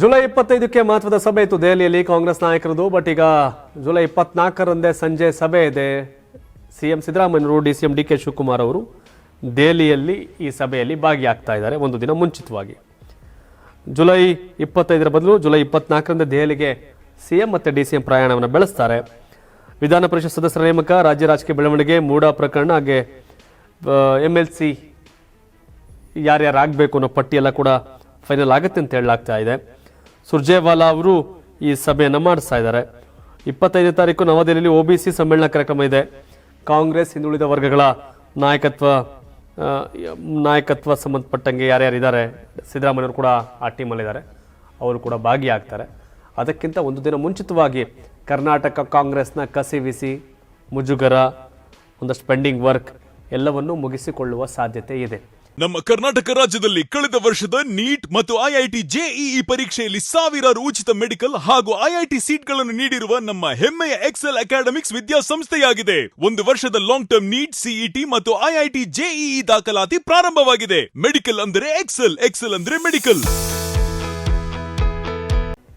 July ಇಪ್ಪತ್ತೈದಕ್ಕೆ ಮಹತ್ವದ ಸಭೆ ಇತ್ತು. ದೆಹಲಿಯಲ್ಲಿ ಕಾಂಗ್ರೆಸ್ ನಾಯಕರದು, ಬಟ್ ಈಗ ಜುಲೈ ಇಪ್ಪತ್ನಾಲ್ಕರಂದೇ ಸಂಜೆ ಸಭೆ ಇದೆ. CM ಸಿದ್ದರಾಮಯ್ಯರು D C M D K Shivakumar ಅವರು ದೆಹಲಿಯಲ್ಲಿ ಈ ಸಭೆಯಲ್ಲಿ ಭಾಗಿಯಾಗ್ತಾ ಇದ್ದಾರೆ. ಒಂದು ದಿನ ಮುಂಚಿತವಾಗಿ. ಜುಲೈ ಇಪ್ಪತ್ತೈದರ ಬದಲು ಜುಲೈ ಇಪ್ಪತ್ನಾಲ್ಕರಂದೇ ದೆಹಲಿಗೆ ಸಿಎಂ ಮತ್ತು ಡಿ ಸಿ ಎಂ ಪ್ರಯಾಣವನ್ನು ಬೆಳೆಸ್ತಾರೆ. ವಿಧಾನ ಪರಿಷತ್ ಸದಸ್ಯರ ನೇಮಕ, ರಾಜ್ಯ ರಾಜಕೀಯ ಬೆಳವಣಿಗೆ, ಮೂಡ ಪ್ರಕರಣ, ಹಾಗೆ ಎಂ ಎಲ್ ಸಿ ಯಾರ್ಯಾರು ಆಗಬೇಕು ಅನ್ನೋ ಪಟ್ಟಿಯೆಲ್ಲ ಕೂಡ ಫೈನಲ್ ಆಗುತ್ತೆ ಅಂತ ಹೇಳಲಾಗ್ತಾ ಇದೆ. ಸುರ್ಜೇವಾಲಾ ಅವರು ಈ ಸಭೆಯನ್ನು ಮಾಡಿಸ್ತಾ ಇದ್ದಾರೆ. ಇಪ್ಪತ್ತೈದನೇ ತಾರೀಕು ನವದೆಹಲಿಯಲ್ಲಿ ಒಬಿಸಿ ಸಮ್ಮೇಳನ ಕಾರ್ಯಕ್ರಮ ಇದೆ. ಕಾಂಗ್ರೆಸ್ ಹಿಂದುಳಿದ ವರ್ಗಗಳ ನಾಯಕತ್ವ ನಾಯಕತ್ವ ಸಂಬಂಧಪಟ್ಟಂಗೆ ಯಾರ್ಯಾರಿದ್ದಾರೆ? ಸಿದ್ದರಾಮಯ್ಯವರು ಕೂಡ ಆ ಟೀಮಲ್ಲಿದ್ದಾರೆ. ಅವರು ಕೂಡ ಭಾಗಿಯಾಗ್ತಾರೆ. ಅದಕ್ಕಿಂತ ಒಂದು ದಿನ ಮುಂಚಿತವಾಗಿ ಕರ್ನಾಟಕ ಕಾಂಗ್ರೆಸ್ನ ಕಸಿವಿಸಿ ಮುಜುಗರ, ಒಂದಷ್ಟು ಪೆಂಡಿಂಗ್ ವರ್ಕ್ ಎಲ್ಲವನ್ನೂ ಮುಗಿಸಿಕೊಳ್ಳುವ ಸಾಧ್ಯತೆ ಇದೆ. ನಮ್ಮ ಕರ್ನಾಟಕ ರಾಜ್ಯದಲ್ಲಿ ಕಳೆದ ವರ್ಷದ ನೀಟ್ ಮತ್ತು ಐಐಟಿ ಜೆಇಇ ಪರೀಕ್ಷೆಯಲ್ಲಿ ಸಾವಿರಾರು ಉಚಿತ ಮೆಡಿಕಲ್ ಹಾಗೂ ಐಐಟಿ ಸೀಟ್ಗಳನ್ನು ನೀಡಿರುವ ನಮ್ಮ ಹೆಮ್ಮೆಯ ಎಕ್ಸೆಲ್ ಅಕಾಡೆಮಿಕ್ಸ್ ವಿದ್ಯಾಸಂಸ್ಥೆಯಾಗಿದೆ. ಒಂದು ವರ್ಷದ ಲಾಂಗ್ ಟರ್ಮ್ ನೀಟ್ ಸಿಇಟಿ ಮತ್ತು ಐಐಟಿ ಜೆಇಇ ದಾಖಲಾತಿ ಪ್ರಾರಂಭವಾಗಿದೆ. ಮೆಡಿಕಲ್ ಅಂದರೆ ಎಕ್ಸೆಲ್ ಎಕ್ಸೆಲ್ ಅಂದರೆ ಮೆಡಿಕಲ್.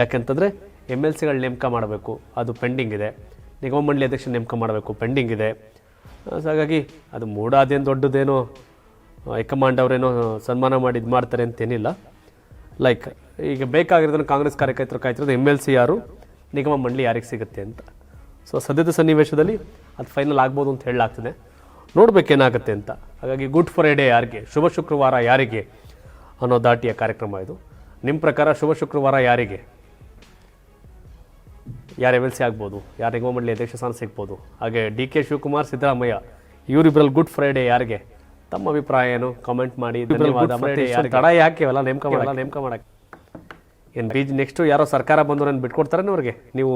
ಯಾಕೆಂತಂದ್ರೆ ಎಂ ಎಲ್ ಸಿಗಳು ನೇಮಕ ಮಾಡಬೇಕು, ಅದು ಪೆಂಡಿಂಗ್ ಇದೆ. ನಿಗಮ ಮಂಡಳಿ ಅಧ್ಯಕ್ಷ ನೇಮಕ ಮಾಡಬೇಕು, ಪೆಂಡಿಂಗ್ ಇದೆ. ಹಾಗಾಗಿ ಅದು ಮೂಡಾದೇನು ದೊಡ್ಡದೇನೋ ಹೈಕಮಾಂಡ್ ಅವರೇನೋ ಸನ್ಮಾನ ಮಾಡಿ ಇದು ಮಾಡ್ತಾರೆ ಅಂತೇನಿಲ್ಲ. ಲೈಕ್ ಈಗ ಬೇಕಾಗಿರೋದನ್ನು ಕಾಂಗ್ರೆಸ್ ಕಾರ್ಯಕರ್ತರು ಕಾಯ್ತಿರೋದು ಎಂ ಎಲ್ ಸಿ ಯಾರು, ನಿಗಮ ಮಂಡಳಿ ಯಾರಿಗೆ ಸಿಗುತ್ತೆ ಅಂತ. ಸೊ ಸದ್ಯದ ಸನ್ನಿವೇಶದಲ್ಲಿ ಅದು ಫೈನಲ್ ಆಗ್ಬೋದು ಅಂತ ಹೇಳಲಾಗ್ತದೆ. ನೋಡಬೇಕೇನಾಗುತ್ತೆ ಅಂತ. ಹಾಗಾಗಿ ಗುಡ್ ಫ್ರೈಡೇ ಯಾರಿಗೆ, ಶುಭ ಶುಕ್ರವಾರ ಯಾರಿಗೆ ಅನ್ನೋ ದಾಟಿಯ ಕಾರ್ಯಕ್ರಮ ಇದು. ನಿಮ್ಮ ಪ್ರಕಾರ ಶುಭ ಶುಕ್ರವಾರ ಯಾರಿಗೆ? ಯಾರು ಎಂ ಎಲ್ ಸಿ ಆಗ್ಬೋದು, ಯಾರು ನಿಗಮ ಮಂಡಳಿ ಅಧ್ಯಕ್ಷ ಸ್ಥಾನ ಸಿಗ್ಬೋದು? ಹಾಗೆ ಡಿ ಕೆ ಶಿವಕುಮಾರ್, ಸಿದ್ದರಾಮಯ್ಯ ಇವರಿಬ್ಬರಲ್ಲಿ ಗುಡ್ ಫ್ರೈಡೇ ಯಾರಿಗೆ? ತಮ್ಮ ಅಭಿಪ್ರಾಯ ಏನು? ಕಾಮೆಂಟ್ ಮಾಡಿ. ಧನ್ಯವಾದ. ಮತ್ತೆ ತಡ ಯಾಕೆ ನೇಮಕ ಮಾಡಲ್ಲ ನೇಮಕ ಮಾಡಕ್ಕೆ. ಏನು ಬೀಜ್ ನೆಕ್ಸ್ಟ್ ಯಾರೋ ಸರ್ಕಾರ ಬಂದು ನಾನು ಬಿಟ್ಕೊಡ್ತಾರೆ ಅವ್ರಿಗೆ? ನೀವು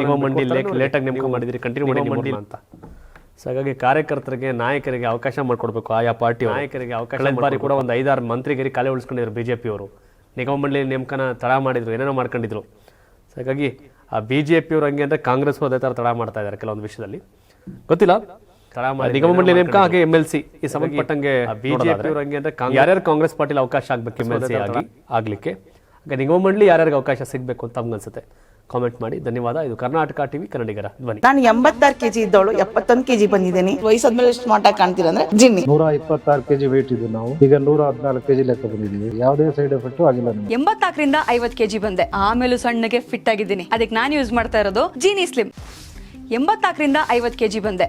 ನಿಗಮ ಲೇಟ್ ಲೇಟಾಗಿ ನೇಮಕ ಮಾಡಿದಿರಿ. ಕಂಟಿನ್ಯೂ ಮಾಡಿ ಮಂಡಿ ಅಂತ. ಸೊ ಹಾಗಾಗಿ ಕಾರ್ಯಕರ್ತರಿಗೆ ನಾಯಕರಿಗೆ ಅವಕಾಶ ಮಾಡಿಕೊಡ್ಬೇಕು ಆಯಾ ಪಾರ್ಟಿ ನಾಯಕರಿಗೆ ಅವಕಾಶ ಬಾರಿ ಕೂಡ ಒಂದು ಐದಾರು ಮಂತ್ರಿಗಿರಿ ಕಲೆ ಉಳಿಸ್ಕೊಂಡಿದ್ರು ಬಿಜೆಪಿ ಅವರು. ನಿಗಮ ಮಂಡಳಿ ನೇಮಕನ ತಡ ಮಾಡಿದ್ರು ಏನೇನೋ ಮಾಡ್ಕೊಂಡಿದ್ರು. ಸೊ ಹಾಗಾಗಿ ಆ ಬಿ ಜೆ ಪಿಯವ್ರು ಹಂಗೆ ಅಂದರೆ ಕಾಂಗ್ರೆಸ್ ಅದೇ ಥರ ತಡ ಮಾಡ್ತಾ ಇದ್ದಾರೆ ಕೆಲವೊಂದು ವಿಷಯದಲ್ಲಿ. ಗೊತ್ತಿಲ್ಲ? ಮಾಡಿ ನಿಗಮ ಮಂಡಳಿ ನೇಮಕ ಹಾಗೆ ಎಂ ಎಲ್ ಸಿ ಈ ಸಂಬಂಧಪಟ್ಟಂಗೆ ಬಿಜೆಪಿ ಹಂಗೆ ಅಂದ್ರೆ ಯಾರ್ಯಾರು ಕಾಂಗ್ರೆಸ್ ಪಾರ್ಟಿಲಿ ಅವಕಾಶ ಆಗ್ಬೇಕು ಎಂ ಎಲ್ ಸಿ ಆಗಿ ಆಗ್ಲಿಕ್ಕೆ. ಹಾಗೆ ನಿಗಮ ಮಂಡಳಿ ಯಾರ್ಯಾರಿಗೆ ಅವಕಾಶ ಸಿಗಬೇಕು ಅಂತ ಅನ್ಸುತ್ತೆ? ಕಾಮೆಂಟ್ ಮಾಡಿ. ಧನ್ಯವಾದ. ಇದು ಕರ್ನಾಟಕ ಟಿವಿ ಕನ್ನಡಿಗರ ಧ್ವನಿ. ನಾನು ಎಂಬತ್ತಾರು ಕೆಜಿ ಇದ್ದವಳು. ಎಪ್ಪತ್ತೊಂದು ಕೆಜಿ ಬಂದಿದ್ದೀನಿ. ವಯಸ್ಸಾದ್ಮೇಲೆ ಎಷ್ಟು ಮಾಟ ಕಾಣ್ತೀರಾ ಅಂದ್ರೆ ಜಿನ್ನಿ. ನೂರ ಇಪ್ಪತ್ತಾರು ಕೆಜಿ ವೇಟ್ ಇದ್ದು ನಾವು. ಈಗ ನೂರ ಹದಿನಾಲ್ಕು ಕೆಜಿ ಲೆಕ್ಕ ಬಂದಿದ್ದೀವಿ. ಯಾವುದೇ ಸೈಡ್ ಎಫೆಕ್ಟ್ ಆಗಿಲ್ಲ ಎಂಬತ್ತಾಕರಿಂದ ಎಂಬತ್ನಾಲ್ಕರಿಂದ ಐವತ್ ಕೆಜಿ ಬಂದೆ. ಆಮೇಲೂ ಸಣ್ಣಗೆ ಫಿಟ್ ಆಗಿದ್ದೀನಿ. ಅದಕ್ಕೆ ನಾನು ಯೂಸ್ ಮಾಡ್ತಾ ಇರೋದು ಜೀನಿ ಸ್ಲಿಮ್ ಎಂಬತ್ನಾಲ್ಕರಿಂದ ಐವತ್ತು ಕೆಜಿ ಬಂದೆ.